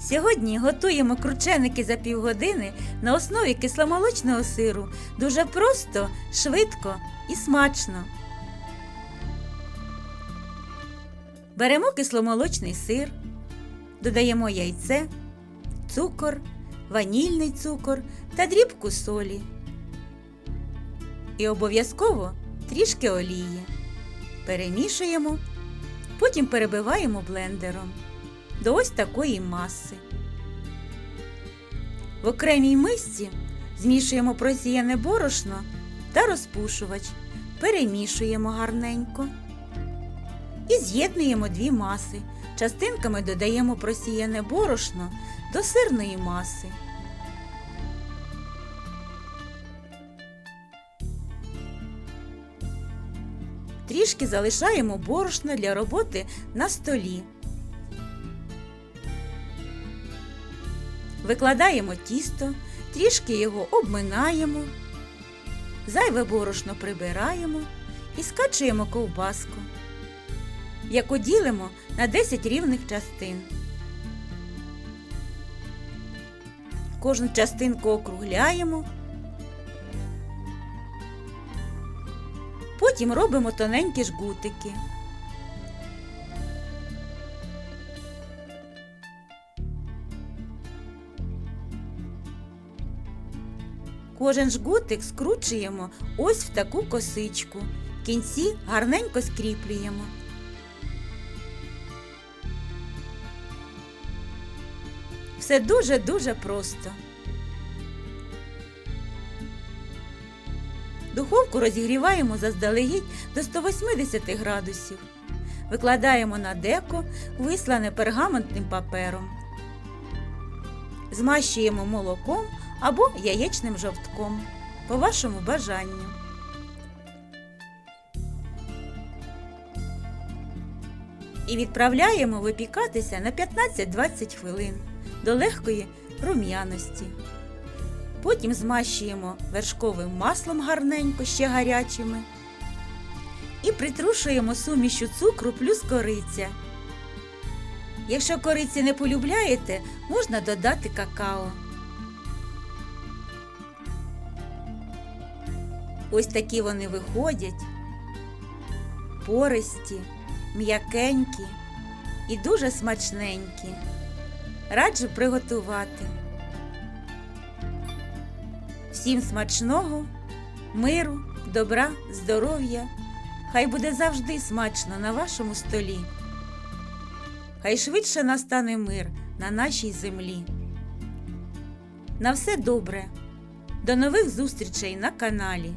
Сьогодні готуємо крученики за півгодини на основі кисломолочного сиру. Дуже просто, швидко і смачно. Беремо кисломолочний сир, додаємо яйце, цукор, ванільний цукор та дрібку солі. І обов'язково трішки олії. Перемішуємо, потім перебиваємо блендером до ось такої маси. В окремій мисці змішуємо просіяне борошно та розпушувач, перемішуємо гарненько і з'єднуємо дві маси. Частинками додаємо просіяне борошно до сирної маси. Трішки залишаємо борошно для роботи на столі. Викладаємо тісто, трішки його обминаємо, зайве борошно прибираємо і скачуємо ковбаску, яку ділимо на 10 рівних частин. Кожну частинку округляємо. Потім робимо тоненькі жгутики. Кожен жгутик скручуємо ось в таку косичку. Кінці гарненько скріплюємо. Все дуже-дуже просто. Духовку розігріваємо заздалегідь до 180 градусів. Викладаємо на деко, вислане пергаментним папером. Змащуємо молоком або яєчним жовтком по вашому бажанню. І відправляємо випікатися на 15-20 хвилин до легкої рум'яності. Потім змащуємо вершковим маслом гарненько, ще гарячими. І притрушуємо сумішю цукру плюс кориця. Якщо кориці не полюбляєте, можна додати какао. Ось такі вони виходять, пористі, м'якенькі і дуже смачненькі. Раджу приготувати. Всім смачного, миру, добра, здоров'я. Хай буде завжди смачно на вашому столі. Хай швидше настане мир на нашій землі. На все добре. До нових зустрічей на каналі.